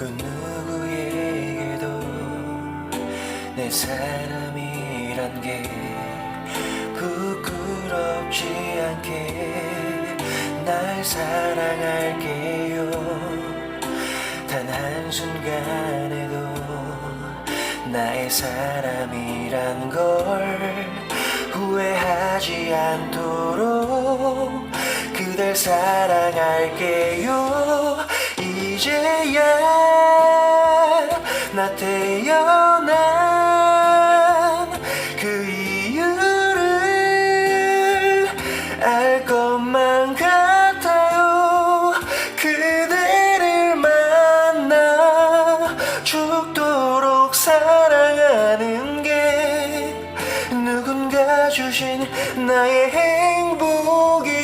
그 누구에게도 내 사람이란 게 부끄럽지 않게 날 사랑할게요. 단 한순간에도 나의 사람이란 걸 후회하지 않도록 그댈 사랑할게요. 이제야 나 태어난 그 이유를 알 것만 같아요. 그대를 만나 죽도록 사랑하는 게 누군가 주신 나의 행복이